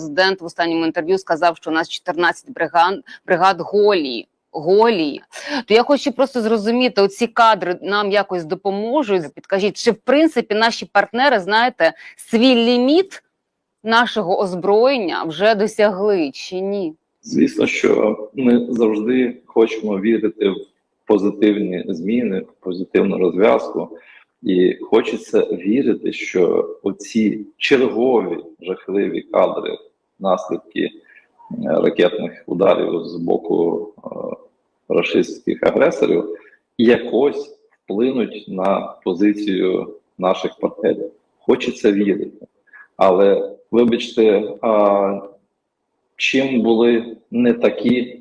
Президент в останньому інтерв'ю сказав, що у нас 14 бригад, бригад голі. Голі, то я хочу просто зрозуміти, оці кадри нам якось допоможуть. Підкажіть, чи в принципі наші партнери, знаєте, свій ліміт нашого озброєння вже досягли чи ні? Звісно, що ми завжди хочемо вірити в позитивні зміни, в позитивну розв'язку, і хочеться вірити, що оці чергові жахливі кадри, наслідки е, ракетних ударів з боку е, рашистських агресорів, якось вплинуть на позицію наших партнерів. Хочеться вірити. Але вибачте, а чим були не такі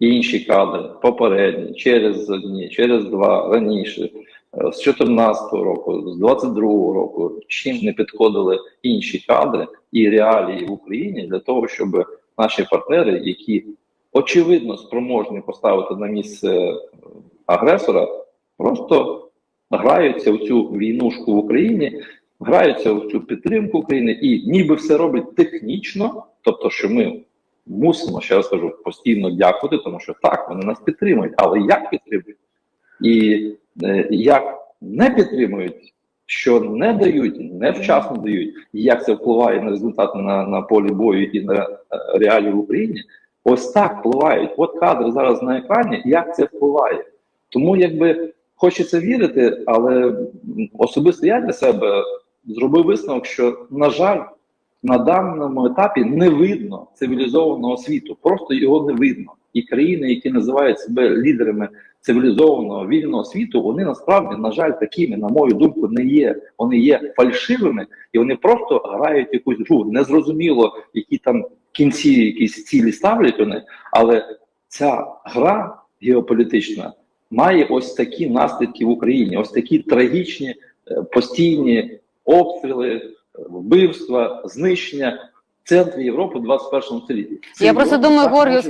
інші кадри, попередні, через одні, через два, раніше, з 14 року, з 22 року, чим не підходили інші кадри і реалії в Україні для того, щоб наші партнери, які очевидно спроможні поставити на місце е, агресора, просто граються в цю війнушку в Україні, граються в цю підтримку України і ніби все робить технічно, тобто, що ми мусимо, ще раз кажу, постійно дякувати, тому що так, вони нас підтримують, але як підтримують? І е, як не підтримують, що не дають, невчасно дають, і як це впливає на результати на, на полі бою і на е, реалії в Україні, ось так впливають. От кадри зараз на екрані, як це впливає. Тому якби хочеться вірити, але особисто я для себе зробив висновок, що, на жаль, на даному етапі не видно цивілізованого світу, просто його не видно. І країни, які називають себе лідерами цивілізованого вільного світу, вони насправді, на жаль, такими, на мою думку, не є. Вони є фальшивими і вони просто грають якусь гру. Незрозуміло, які там кінці якісь цілі ставлять вони, але ця гра геополітична має ось такі наслідки в Україні, ось такі трагічні е, постійні обстріли, вбивства, знищення в центрі Європи в 21 столітті. Це Я просто Європа думаю, так Георгію, може